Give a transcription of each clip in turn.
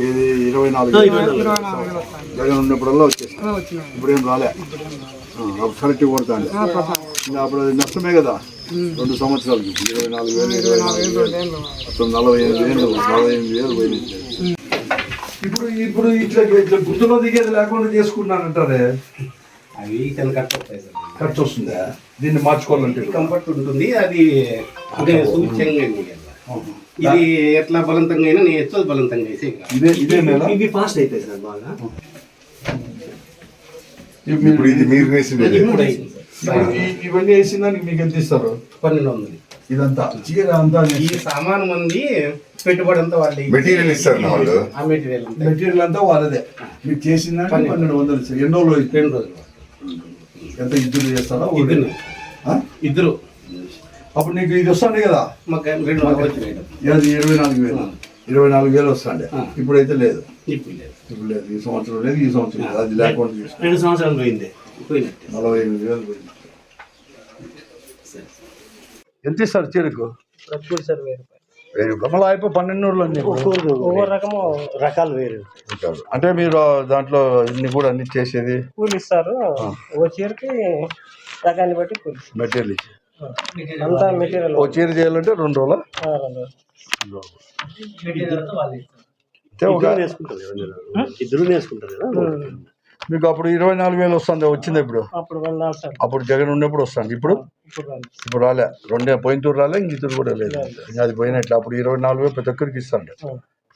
ఇది ఇరవై నాలుగు జగన్ ఉన్నప్పుడల్లా వచ్చేసి ఇప్పుడు ఏం రాలే. కొడతాండి ఇంకా అప్పుడు నష్టమే కదా. రెండు సంవత్సరాలకి. ఇరవై నాలుగు వేలు ఇరవై నాలుగు వేలు. నలభై ఎనిమిది వేలు నలభై ఎనిమిది వేలు పోయింది ఇప్పుడు ఇప్పుడు ఇట్లా ఇట్లా గుర్తులో దిగేది లేకుండా చేసుకున్నానంటారే అవి కట్ అవుతాయి సార్. ఖర్చు వస్తుందా? దీన్ని మార్చుకోవాలంటే కంఫర్ట్ ఉంటుంది. అది అదే సూచ్యంగా ఉంది కదా. ఇది ఎట్లా బలవంతంగా అయినా నేను ఎత్తు బలవంతంగా వేసే ఇదే ఇదే నెల ఇవి ఫాస్ట్ అయితాయి సార్ బాగా. ఇప్పుడు ఇది మీరు ఈ- ఇవన్నీ వేసిన దానికి మీకు ఎంత ఇస్తారు? పన్నెండు వందలు. ఇదంతా చీర అంతా ఈ సామాను మంది పెట్టుబడి అంతా వాళ్ళు. మెటీరియల్ ఇస్తారు నా వాళ్ళు. ఆ మెటీరియల్ అంతా. మెటీరియల్ అంతా వాళ్ళదే. మీకు చేసిన దానికి పన్నెండు. వందలు ఇస్తారు. ఎన్ని రోజులు? రెండు రోజులు. ఎంత ఇద్దరు చేస్తారా? ఇద్దరు? ఇద్దరు. అప్పుడు నీకు ఇది వస్తుంది కదా? అది ఇరవై నాలుగు వేలు. ఇరవై నాలుగు వేలు వస్తుండే. ఇప్పుడైతే లేదు. ఇప్పుడు లేదు. ఈ సంవత్సరం లేదు ఈ సంవత్సరం లేదు. అది లేకుండా. రెండు సంవత్సరాలు పోయింది. నలభై ఎనిమిది వేలు పోయింది. ఎంత ఇస్తారు చీరకు? రూపాయలు. మళ్ళీ అయిపోయి పన్నెండు నూరులు అన్ని ఒక్కొక్క రకము రకాలు వేరు. అంటే మీరు దాంట్లో ఇన్ని కూడా అన్ని చేసేది? కూలి ఇస్తారు ఓ చీరకి రకాన్ని బట్టి కూలి మెటీరియల్ ఇచ్చి అంతా మెటీరియల్ ఓ చీర చేయాలంటే రెండు రోజుల? ఇద్దరు మీకు అప్పుడు ఇరవై నాలుగు వేలు వస్తుంది వచ్చింది ఇప్పుడు? అప్పుడు జగన్ ఉన్నప్పుడు వస్తుంది ఇప్పుడు? ఇప్పుడు రాలే. రెండే పోయిన తూరు రాలే ఇంక ఇద్దరు కూడా లేదు. అది పోయినట్లు. అప్పుడు ఇరవై నాలుగు వేలు ప్రతి ఒక్కరికి ఇస్తాండి.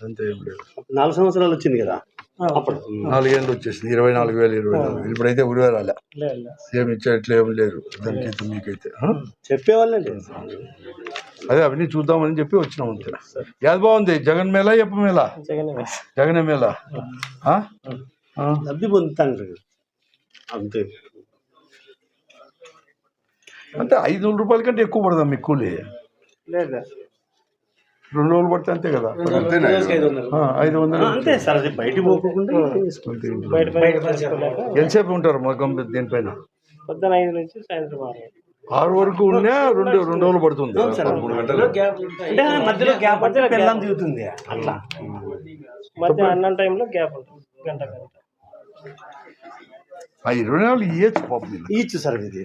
అంతే ఏం లేదు. నాలుగు సంవత్సరాలు వచ్చింది కదా? అప్పుడు నాలుగేళ్ళు వచ్చేసింది ఇరవై నాలుగు వేలు ఇరవై నాలుగు వేలు. ఇప్పుడైతే లేదు లేదు. ఏమి ఇచ్చేట్లు ఏం లేరు దానికైతే మీకైతే. ఆ? చెప్పేవాళ్ళండి అదే అవన్నీ చూద్దామని చెప్పి వచ్చినాం అంతే. ఏది బాగుంది జగన్ మేళ ఎప్ప మేళ? జగన్ మేళ. లబ్ధి పొందుతాండ్రు. అంతే. అంటే ఐదు వందల రూపాయల కంటే ఎక్కువ పడదా మీకు కూలి? లేదు. రెండు రోజులు పడితే అంతే కదా? ఐదు వందలు. అంతే సార్ అది పోకుండా ఎంతసేపు ఉంటారు మగం దీనిపైన? పొద్దున ఐదు నుంచి సాయంత్రం ఆరు ఆరు వరకు ఉన్నా రెండు రెండు రోజులు పడుతుంది. అంటే మధ్యలో గ్యాప్ అంటే పెళ్ళం దిగుతుంది. అట్లా. మధ్య అన్నం టైంలో గ్యాప్ ఉంటుంది. గంట గంట. ఆ ఇరవై నాలుగు ఇయ్యచ్చు పాపం ఇచ్చు సార్ ఇది